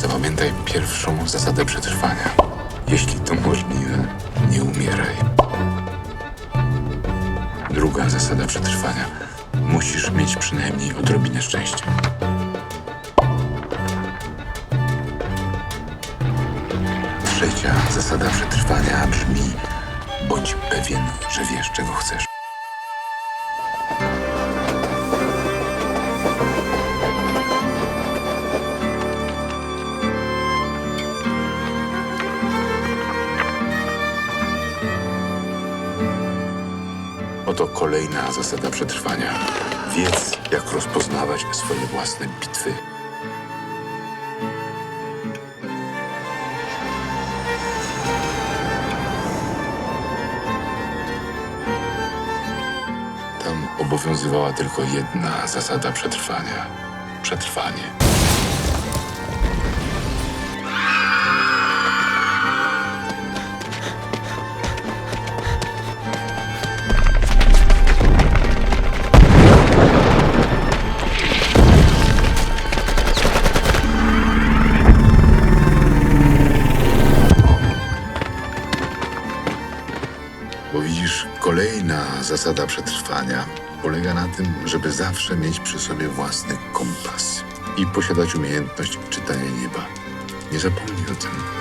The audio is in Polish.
Zapamiętaj pierwszą zasadę przetrwania. Jeśli to możliwe, nie umieraj. Druga zasada przetrwania. Musisz mieć przynajmniej odrobinę szczęścia. Trzecia zasada przetrwania brzmi: bądź pewien, że wiesz, czego chcesz. Oto kolejna zasada przetrwania. Wiedz, jak rozpoznawać swoje własne bitwy. Tam obowiązywała tylko jedna zasada przetrwania przetrwanie. Bo widzisz, kolejna zasada przetrwania polega na tym, żeby zawsze mieć przy sobie własny kompas i posiadać umiejętność czytania nieba. Nie zapomnij o tym.